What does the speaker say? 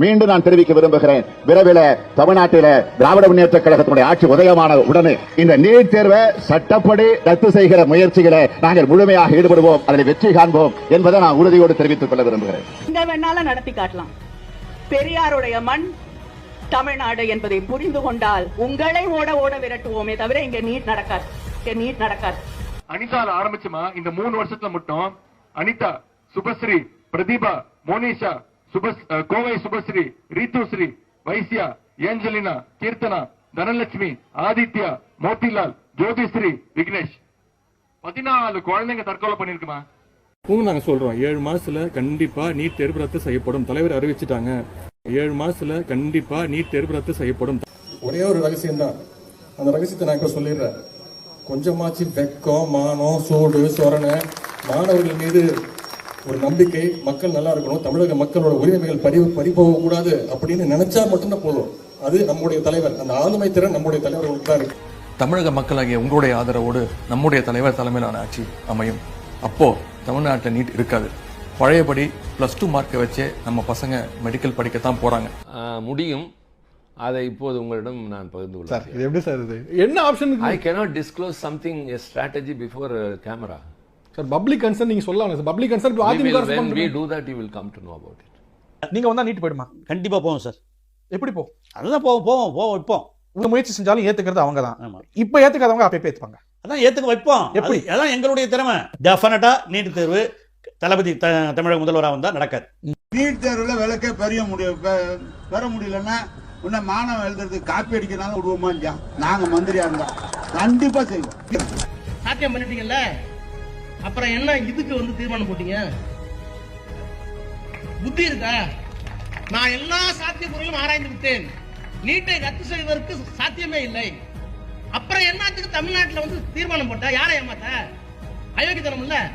மீண்டும் நான் தெரிவிக்க விரும்புகிறேன். விரைவில் தமிழ்நாட்டில திராவிட முன்னேற்ற கழகத்தினுடைய ஆட்சி உதயமான உடனே இந்த நீட் தேர்வை சட்டப்படி ரத்து செய்கிற முயற்சிகளை நாங்கள் முழுமையாக ஈடுபடுவோம். அதில் வெற்றி காண்போம் என்பதை நான் உறுதியோடு தெரிவித்துக் கொள்ள விரும்புகிறேன். எங்க வேணாலும் நடத்தி காட்டலாம். பெரியாருடைய மண் தமிழ்நாடு என்பதை புரிந்து கொண்டால் உங்களை ஓட ஓட விரட்டுவோமே தவிர இங்க நீட் நடக்காது. இங்க நீட் நடக்காது. அனிதால ஆரம்பிச்சுமா? இந்த மூணு வருஷத்துல மட்டும் அனிதா சுபஸ்ரீ பிரதீபா மோனிஷா சுபஸ் கோவை சுபஸ்ரீ ரீத்துஸ்ரீ வைசியா ஏஞ்சலினா கீர்த்தனா தனலட்சுமி ஆதித்யா மோதிலால் ஜோதிஸ்ரீ விக்னேஷ். பதினாலு குழந்தைங்க தற்கொலை பண்ணிருக்குமா? நாங்க சொல்றோம். ஏழு மாசத்துல கண்டிப்பா நீட் தேர்வு ரத்து செய்யப்படும். தலைவர் அறிவிச்சிட்டாங்க. ஏழு மாசத்துல கண்டிப்பா நீட் தேர்வு ரத்து செய்யப்படும். ஒரே ஒரு ரகசியம் தான் அந்த ரகசியத்தை நான் இப்ப சொல்லிடுறேன். கொஞ்சமாச்சு வெக்கம் மானம் சூடு சொரணை மாணவர்கள் மீது ஒரு நம்பிக்கை மக்கள் நல்லா இருக்கணும் தமிழக மக்களோட உரிமைகள் பறி பறி கூடாது அப்படின்னு நினைச்சா மட்டும்தான் போதும். அது நம்முடைய தலைவர் அந்த ஆளுமை திறன் நம்முடைய தலைவர்களுக்கு தான் இருக்கு. தமிழக மக்களாகிய உங்களுடைய ஆதரவோடு நம்முடைய தலைவர் தலைமையிலான ஆட்சி அமையும். அப்போ தமிழ்நாட்டில் நீட் இருக்காது. பழையபடி ப்ளஸ் டூ மார்க்கை வச்சே நம்ம பசங்க மெடிக்கல் படிக்கத்தான் போறாங்க. ஆ, முடியும். அதை இப்போது உங்களிடம் நான் பகிர்ந்து சார் கொள்கிறேன் இது எப்படி சார் இது? என்ன option I cannot disclose something a strategy before a camera. Sir public concern நீங்க சொல்லலாம். Sir public concern AIADMK when we do that you will come to know about it. நீங்க வந்தா நீட்டு போயிடுமா? கண்டிப்பா போவோம் சார் எப்படி போ? அதுதான் போவோம் போவோம் போவோம் வைப்போம். உங்க முயற்சி செஞ்சாலும் ஏத்துக்கிறது அவங்க தான் ஆமா. இப்ப ஏத்துக்காதவங்க அப்ப எப்ப ஏத்துப்பாங்க. அதான் ஏத்துக்க வைப்போம். எப்படி? அது- அதான் எங்களுடைய திறமை. டெஃபினட்டா நீட் தேர்வு தளபதி த- தமிழக முதல்வராக வந்தா நடக்காது. நீட் தேர்வுல விளக்க பெரிய முடியும் பெ- பெற முடியலன்னா உன்ன மாணவன் எழுதுறதுக்கு காப்பி அடிக்கிறனால விடுவோமா நாங்க மந்திரியா இருந்தா. கண்டிப்பா செய்வோம். சாத்தியம் பண்ணிட்டீங்கல்ல? அப்புறம் என்ன இதுக்கு வந்து தீர்மானம் போட்டீங்க? புத்தி இருக்கா? நான் எல்லா சாத்தியக்கூறுகளும் ஆராய்ந்து விட்டேன். நீட்டை ரத்து செய்வதற்கு சாத்தியமே இல்லை. அப்புறம் என்னத்துக்கு தமிழ்நாட்டுல வந்து தீர்மானம் போட்டா? யாரை ஏமாத்த? அயோக்கியத்தனம் இல்ல